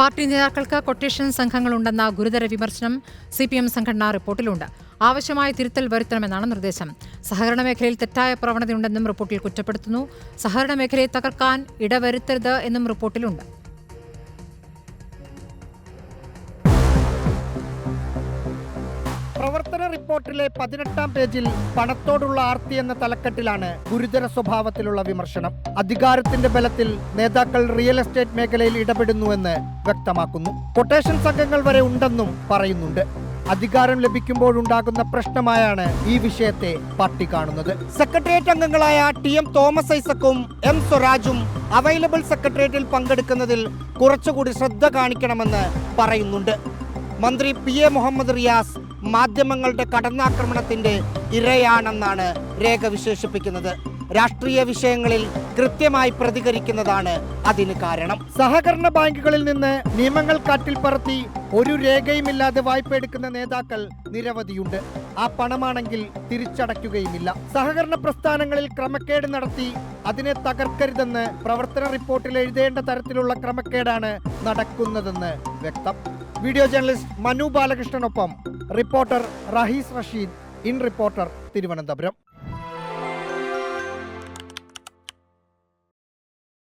Party നേതാക്കൾക്ക് quotation സംഘങ്ങളുണ്ടെന്ന ഗുരുതര വിമർശനം സി പി എം സംഘടനാ റിപ്പോർട്ടിലുണ്ട്. ആവശ്യമായ തിരുത്തൽ വരുത്തണമെന്നാണ് നിർദ്ദേശം. സഹകരണ മേഖലയിൽ തെറ്റായ പ്രവണതയുണ്ടെന്നും റിപ്പോർട്ടിൽ കുറ്റപ്പെടുത്തുന്നു. സഹകരണ മേഖലയെ തകർക്കാൻ ഇടവരുത്തരുത് എന്നും റിപ്പോർട്ടിലുണ്ട്. പ്രവർത്തന റിപ്പോർട്ടിലെ പതിനെട്ടാം പേജിൽ പണത്തോടുള്ള ആർത്തി എന്ന തലക്കെട്ടിലാണ് ഗുരുതര സ്വഭാവത്തിലുള്ള വിമർശനം. അധികാരത്തിന്റെ ബലത്തിൽ നേതാക്കൾ റിയൽ എസ്റ്റേറ്റ് മേഖലയിൽ ഇടപെടുന്നുവെന്ന് വ്യക്തമാക്കുന്നു. കൊട്ടേഷൻ സംഘങ്ങൾ വരെ ഉണ്ടെന്നും പറയുന്നുണ്ട്. അധികാരം ലഭിക്കുമ്പോഴുണ്ടാകുന്ന പ്രശ്നമായാണ് ഈ വിഷയത്തെ പാർട്ടി കാണുന്നത്. സെക്രട്ടേറിയറ്റ് അംഗങ്ങളായ ടി എം തോമസ് ഐസക്കും എം സ്വരാജും അവൈലബിൾ സെക്രട്ടേറിയറ്റിൽ പങ്കെടുക്കുന്നതിൽ കുറച്ചുകൂടി ശ്രദ്ധ കാണിക്കണമെന്ന് പറയുന്നുണ്ട്. മന്ത്രി പി എ മുഹമ്മദ് റിയാസ് മാധ്യമങ്ങളുടെ കടന്നാക്രമണത്തിന്റെ ഇരയാണെന്നാണ് രേഖ വിശേഷിപ്പിക്കുന്നത്. രാഷ്ട്രീയ വിഷയങ്ങളിൽ കൃത്യമായി പ്രതികരിക്കുന്നതാണ് അതിന് കാരണം. സഹകരണ ബാങ്കുകളിൽ നിന്ന് നിയമങ്ങൾ കാറ്റിൽ പറത്തി ഒരു രേഖയുമില്ലാതെ വായ്പ എടുക്കുന്ന നേതാക്കൾ നിരവധിയുണ്ട്. ആ പണമാണെങ്കിൽ തിരിച്ചടയ്ക്കുകയുമില്ല. സഹകരണ പ്രസ്ഥാനങ്ങളിൽ ക്രമക്കേട് നടത്തി അതിനെ തകർക്കരുതെന്ന് പ്രവർത്തന റിപ്പോർട്ടിൽ എഴുതേണ്ട തരത്തിലുള്ള ക്രമക്കേടാണ് നടക്കുന്നതെന്ന് വ്യക്തം. Video journalist Manu ബാലകൃഷ്ണനൊപ്പം reporter Rahees Rasheed in reporter Thiruvananthapuram.